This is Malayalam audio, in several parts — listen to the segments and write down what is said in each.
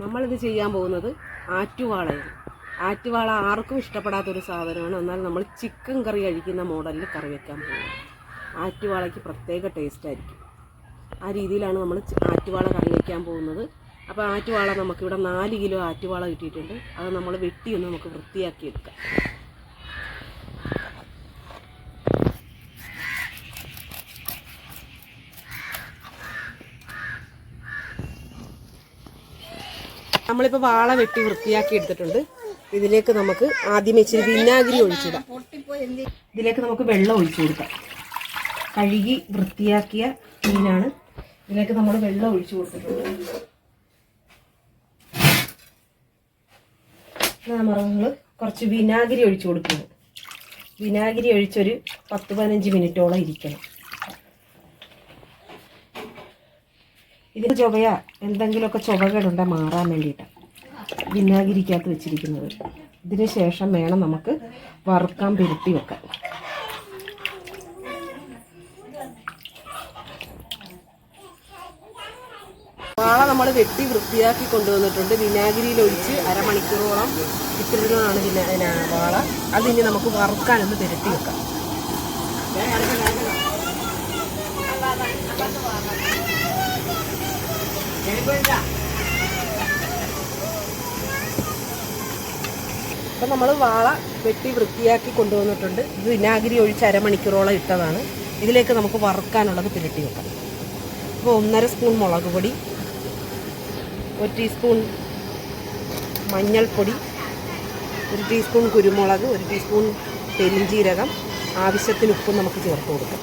നമ്മളിത് ചെയ്യാൻ പോകുന്നത് ആറ്റുവാളയാണ്. ആറ്റുവാള ആർക്കും ഇഷ്ടപ്പെടാത്തൊരു സാധനമാണ്. എന്നാൽ നമ്മൾ ചിക്കൻ കറി കഴിക്കുന്ന മോഡലിൽ കറി വെക്കാൻ പോകുന്നത്. ആറ്റുവാളയ്ക്ക് പ്രത്യേക ടേസ്റ്റ് ആയിരിക്കും. ആ രീതിയിലാണ് നമ്മൾ ആറ്റുവാള കറി വയ്ക്കാൻ പോകുന്നത്. അപ്പോൾ ആറ്റുവാള നമുക്കിവിടെ നാല് കിലോ ആറ്റുവാള കിട്ടിയിട്ടുണ്ട്. അത് നമ്മൾ വെട്ടിയൊന്ന് നമുക്ക് വൃത്തിയാക്കി എടുക്കാം നമ്മളിപ്പോൾ വാള വെട്ടി വൃത്തിയാക്കി എടുത്തിട്ടുണ്ട്. ഇതിലേക്ക് നമുക്ക് ആദ്യം ഇച്ചിരി വിനാഗിരി ഒഴിച്ചിടാം. ഇതിലേക്ക് നമുക്ക് വെള്ളം ഒഴിച്ചു കൊടുക്കാം. കഴുകി വൃത്തിയാക്കിയ മീനാണ്. ഇതിലേക്ക് നമ്മൾ വെള്ളം ഒഴിച്ചു കൊടുത്തിട്ടുണ്ട്. നമ്മൾ കുറച്ച് വിനാഗിരി ഒഴിച്ചു കൊടുക്കുന്നു. വിനാഗിരി ഒഴിച്ചൊരു പത്ത് പതിനഞ്ച് മിനിറ്റോളം ഇരിക്കണം. ഇതിന് ചുവയ എന്തെങ്കിലുമൊക്കെ ചുവകളുണ്ടെ മാറാൻ വേണ്ടിയിട്ടാണ് വിനാഗിരിക്കകത്ത് വെച്ചിരിക്കുന്നത്. ഇതിന് ശേഷം വേണം നമുക്ക് വറുക്കാൻ പെരുത്തി വെക്കാൻ വാള നമ്മൾ വെട്ടി വൃത്തിയാക്കി കൊണ്ടുവന്നിട്ടുണ്ട്. വിനാഗിരിയിൽ ഒഴിച്ച് അരമണിക്കൂറോളം ഇട്ടിരുന്നതാണ് വിനാ വാള അതിനി നമുക്ക് വറുക്കാനൊന്ന് പെരുത്തി വെക്കാം. അപ്പം നമ്മൾ വാള വെട്ടി വൃത്തിയാക്കി കൊണ്ടുവന്നിട്ടുണ്ട്. ഇത് വിനാഗിരി ഒഴിച്ച് അരമണിക്കൂറോളം ഇട്ടതാണ്. ഇതിലേക്ക് നമുക്ക് വറുക്കാനുള്ളത് പുരട്ടി വെക്കാം. അപ്പോൾ ഒന്നര സ്പൂൺ മുളക് പൊടി ഒരു ടീസ്പൂൺ മഞ്ഞൾപ്പൊടി ഒരു ടീസ്പൂൺ കുരുമുളക് ഒരു ടീസ്പൂൺ പെരിഞ്ചീരകം ആവശ്യത്തിന് ഉപ്പും നമുക്ക് ചേർത്ത് കൊടുക്കാം.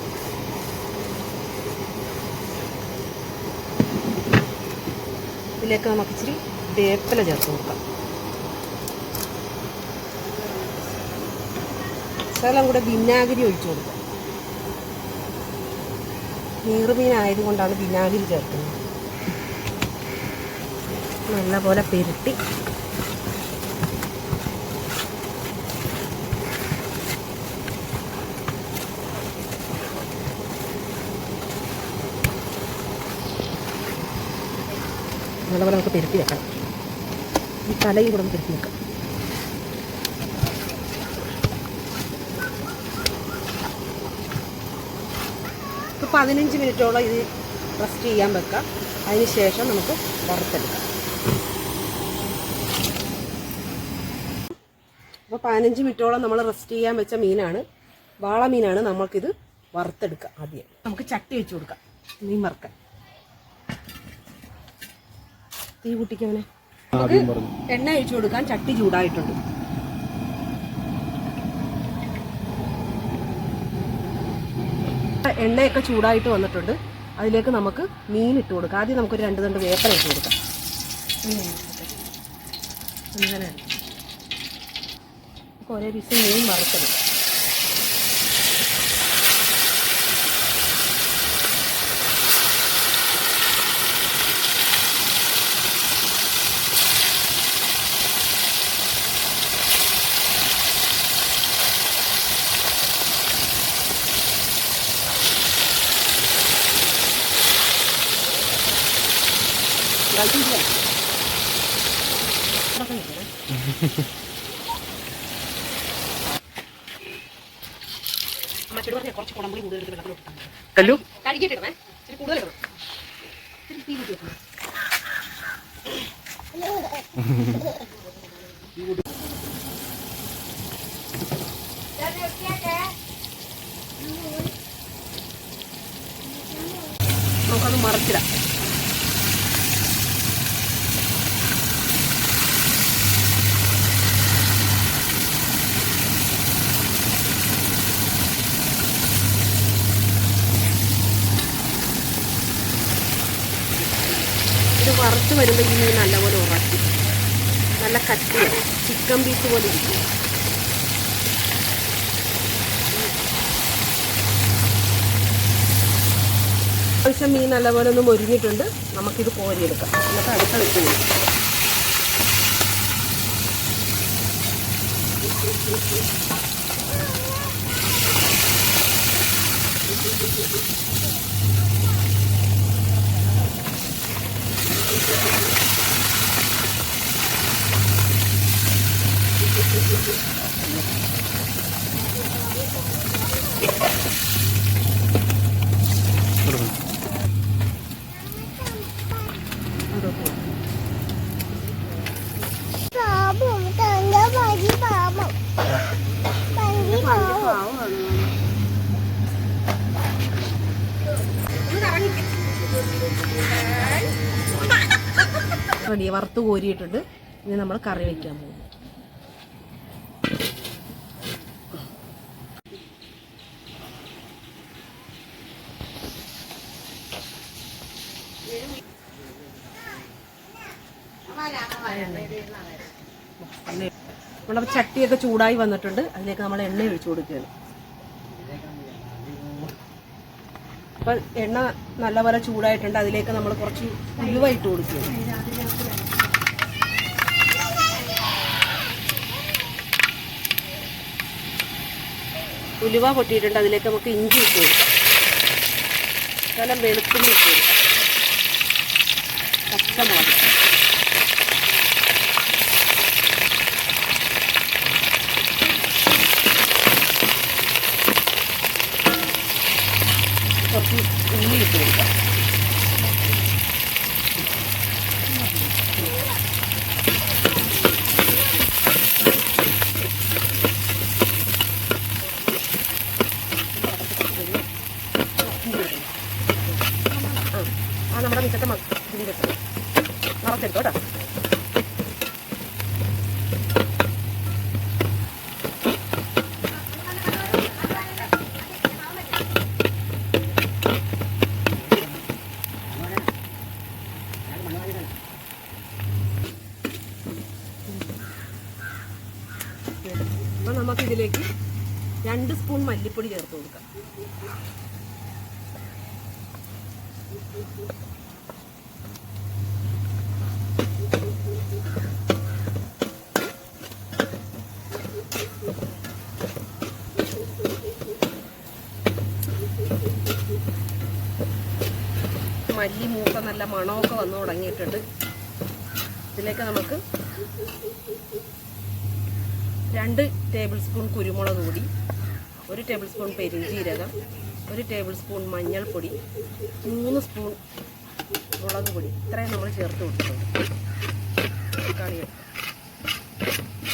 ഇതിലേക്ക് നമുക്ക് ഇച്ചിരി വേപ്പില ചേർത്ത് കൊടുക്കാം. ശകലം കൂടെ വിനാഗിരി ഒഴിച്ചു കൊടുക്കാം. നീറുമീനായതുകൊണ്ടാണ് വിനാഗിരി ചേർക്കുന്നത്. നല്ലപോലെ പെരുട്ടി. നല്ലപോലെ നമുക്ക് പെരുത്തി വെക്കണം ഈ തലയും കൂടെ ഒന്ന് പെരുത്തി വെക്കാം. ഇപ്പോൾ പതിനഞ്ച് മിനിറ്റോളം ഇത് റെസ്റ്റ് ചെയ്യാൻ വെക്കാം. അതിന് ശേഷം നമുക്ക് വറുത്തെടുക്കാം. അപ്പോൾ പതിനഞ്ച് മിനിറ്റോളം നമ്മൾ റെസ്റ്റ് ചെയ്യാൻ വെച്ച മീനാണ്. വാള മീനാണ് നമ്മൾക്കിത് വറുത്തെടുക്കുക ആദ്യം. നമുക്ക് ചട്ടി വെച്ച് കൊടുക്കാം. മീൻ വറുക്കാൻ. തീ കുട്ടിക്കവനെ എണ്ണ ഒഴിച്ചു കൊടുക്കാൻ ചട്ടി ചൂടായിട്ടുണ്ട്. എണ്ണയൊക്കെ ചൂടായിട്ട് വന്നിട്ടുണ്ട്. അതിലേക്ക് നമുക്ക് മീൻ ഇട്ട് കൊടുക്കാം. ആദ്യം നമുക്കൊരു രണ്ട് തണ്ട് വേപ്പല ഇട്ട് കൊടുക്കാം. അങ്ങനെ ഒരേ പീസ് മീൻ വറുത്തെടുക്കാം. കല്ലു? കഴുകിയിട്ടിടണേ. ഇച്ചിരി കൂടുതൽ ഇടണം ഇച്ചിരി തീ വറുത്ത് വരുമ്പോൾ നല്ലപോലെ ഉറക്കി. നല്ല കട്ടിയാണ് ചിക്കൻ പീസ് പോലെ ഇരിക്കും. ആവശ്യം മീൻ നല്ലപോലെ ഒന്ന് മൊരിഞ്ഞിട്ടുണ്ട്. നമുക്കിത് കോരിയെടുക്കാം. എന്നിട്ട് അടുത്ത വെച്ച് Thank you. റെഡി വറുത്ത് കോരിയിട്ടുണ്ട് ഇനി നമ്മൾ കറി വയ്ക്കാൻ പോകും. നമ്മുടെ ചട്ടിയൊക്കെ ചൂടായി വന്നിട്ടുണ്ട്. അതിലേക്ക് നമ്മൾ എണ്ണ ഒഴിച്ചു കൊടുക്കുകയാണ്. അപ്പം എണ്ണ നല്ലപോലെ ചൂടായിട്ടുണ്ട്. അതിലേക്ക് നമ്മൾ കുറച്ച് ഉലുവ ഇട്ട് കൊടുക്കുകയാണ്. ഉലുവ പൊട്ടിയിട്ടുണ്ട്. അതിലേക്ക് നമുക്ക് ഇഞ്ചി ഇട്ട് കൊടുക്കാം. ശകലം വെളുത്തുള്ളി ഇട്ട് കൊടുക്കാം. പച്ചമുളക് കുറച്ച് ഉള്ളി ഇട്ട് കൊടുക്കാം ആ നമ്മുടെ ഇതിന്റെ മറച്ചെടുത്തോ കേട്ടോ. അപ്പം നമുക്കിതിലേക്ക് രണ്ട് സ്പൂൺ മല്ലിപ്പൊടി ചേർത്ത് കൊടുക്കാം. മല്ലി മൂക്ക നല്ല മണമൊക്കെ വന്നു തുടങ്ങിയിട്ടുണ്ട്. ഇതിലേക്ക് നമുക്ക് രണ്ട് ടേബിൾ സ്പൂൺ കുരുമുളക് കൂടി ഒരു ടേബിൾ സ്പൂൺ പെരിഞ്ജീരകം ഒരു ടേബിൾ സ്പൂൺ മഞ്ഞൾപ്പൊടി മൂന്ന് സ്പൂൺ മുളക് പൊടി. ഇത്രയും നമ്മൾ ചേർത്ത് കൊടുത്തിട്ടുണ്ട്. തക്കാളി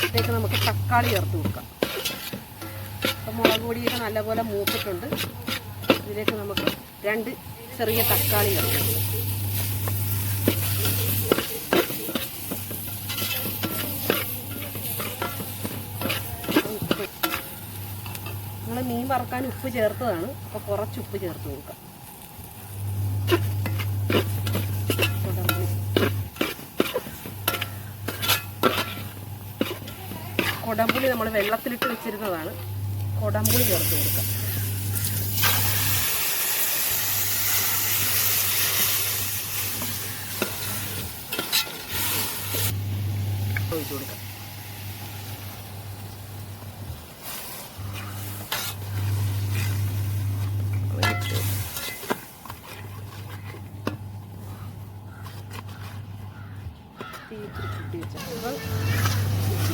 ഇതിലേക്ക് നമുക്ക് തക്കാളി ചേർത്ത് കൊടുക്കാം. അപ്പം മുളക് പൊടിയൊക്കെ നല്ലപോലെ മൂത്തിട്ടുണ്ട്. ഇതിലേക്ക് നമുക്ക് രണ്ട് ചെറിയ തക്കാളി ചേർക്കാം നമ്മൾ മീൻ വറക്കാൻ ഉപ്പ് ചേർത്തതാണ്. അപ്പോൾ കുറച്ച് ഉപ്പ് ചേർത്ത് കൊടുക്കാം കൊടംപുളി. കൊടംപുളി നമ്മൾ വെള്ളത്തിലിട്ട് വെച്ചിരുന്നതാണ്. കൊടംപുളി ചേർത്ത് കൊടുക്കാം. ഒഴിച്ച് കൊടുക്കാം.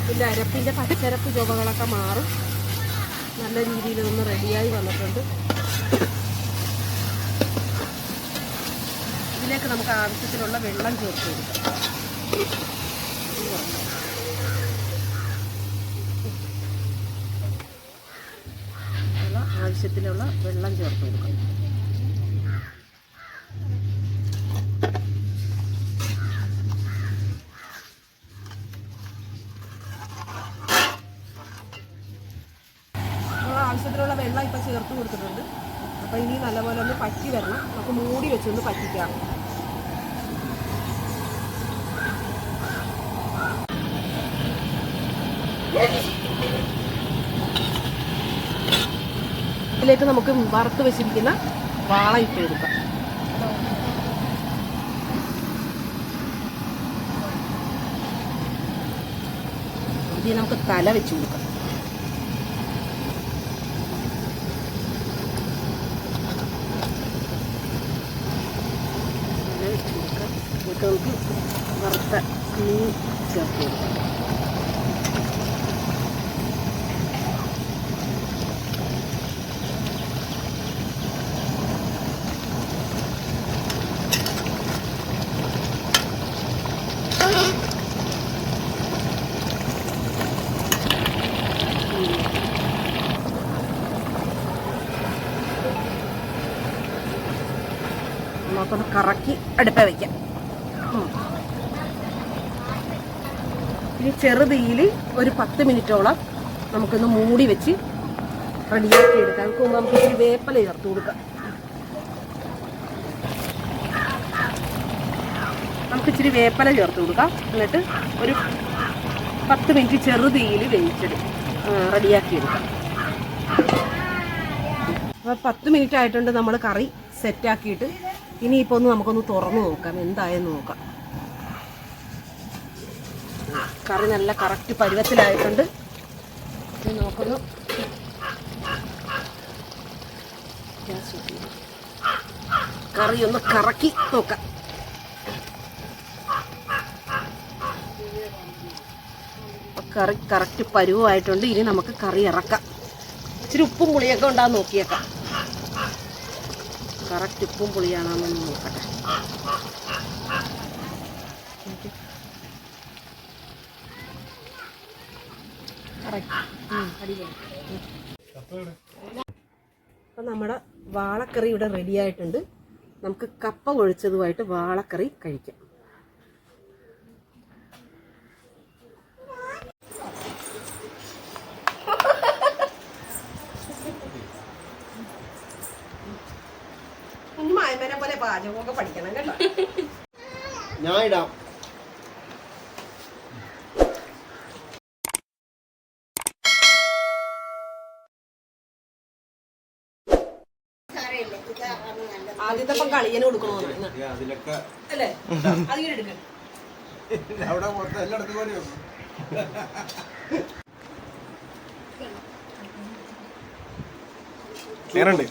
ഇതിന്റെ അരപ്പിന്റെ പച്ചരപ്പ് ചുവകളൊക്കെ മാറും. നല്ല രീതിയിൽ ഒന്ന് റെഡിയായി വന്നിട്ടുണ്ട്. ഇതിലേക്ക് നമുക്ക് ആവശ്യത്തിനുള്ള വെള്ളം ചേർത്ത് കൊടുക്കാം. ആവശ്യത്തിനുള്ള വെള്ളം ചേർത്ത് കൊടുക്കാം നമ്മൾ ആവശ്യത്തിനുള്ള വെള്ളം ഇപ്പം ചേർത്ത് കൊടുത്തിട്ടുണ്ട് അപ്പോൾ ഇനി നല്ലപോലെ ഒന്ന് പറ്റി വരണം നമുക്ക് മൂടി വെച്ചൊന്ന് പറ്റിക്കാം. ഇതിലേക്ക് നമുക്ക് വറുത്ത് വെച്ചിരിക്കുന്ന വാള ഇട്ട് കൊടുക്കാം. നമുക്ക് തല വെച്ച് കൊടുക്കാം. ഇതിലേക്ക് നമുക്ക് വറുത്ത മീൻ ചേർത്ത് കൊടുക്കാം. കറക്കി അടുപ്പ വയ്ക്കാം ചെറുതീയിൽ ഒരു പത്ത് മിനിറ്റോളം നമുക്കൊന്ന് മൂടി വെച്ച് റെഡിയാക്കി എടുക്കാം. നമുക്ക് നമുക്ക് ഇച്ചിരി വേപ്പല ചേർത്ത് കൊടുക്കാം. നമുക്ക് ഇച്ചിരി വേപ്പല ചേർത്ത് കൊടുക്കാം. എന്നിട്ട് ഒരു പത്ത് മിനിറ്റ് ചെറുതീയിൽ വേവിച്ചെടുക്കും. റെഡിയാക്കി എടുക്കാം. അപ്പോൾ പത്ത് മിനിറ്റ് ആയിട്ടുണ്ട് നമ്മൾ കറി സെറ്റാക്കിയിട്ട് ഇനിയിപ്പോൾ ഒന്ന് നമുക്കൊന്ന് തുറന്ന് നോക്കാം. എന്തായെന്ന് നോക്കാം. കറി നല്ല കറക്റ്റ് പരുവത്തിലായിട്ടുണ്ട്. നോക്കുന്നു. കറി ഒന്ന് കറക്കി നോക്കാം. കറി കറക്റ്റ് പരുവമായിട്ടുണ്ട്. ഇനി നമുക്ക് കറി ഇറക്കാം. ഇച്ചിരി ഉപ്പും പുളിയൊക്കെ ഉണ്ടാകും നോക്കിയേക്കാം. കറക്റ്റ് ഉപ്പും പുളിയാണെന്നൊന്ന് നോക്കട്ടെ. അപ്പം നമ്മുടെ വാളക്കറി ഇവിടെ റെഡി ആയിട്ടുണ്ട്. നമുക്ക് കപ്പ ഒഴിച്ചതുമായിട്ട് വാളക്കറി കഴിക്കാം. കുഞ്ഞു മായമ്മേനെ പോലെ പാചകമൊക്കെ പഠിക്കണം കേട്ടോ. ഞാൻ ഇടാം ഇപ്പം കളിയന് കൊടുക്കണോന്ന് അതിലൊക്കെ അല്ലേ? അതിങ്ങനെ എടുക്കണം അവിടെ മൊത്തം എല്ലായിടത്തും പോലെ ക്ലിയറുണ്ട്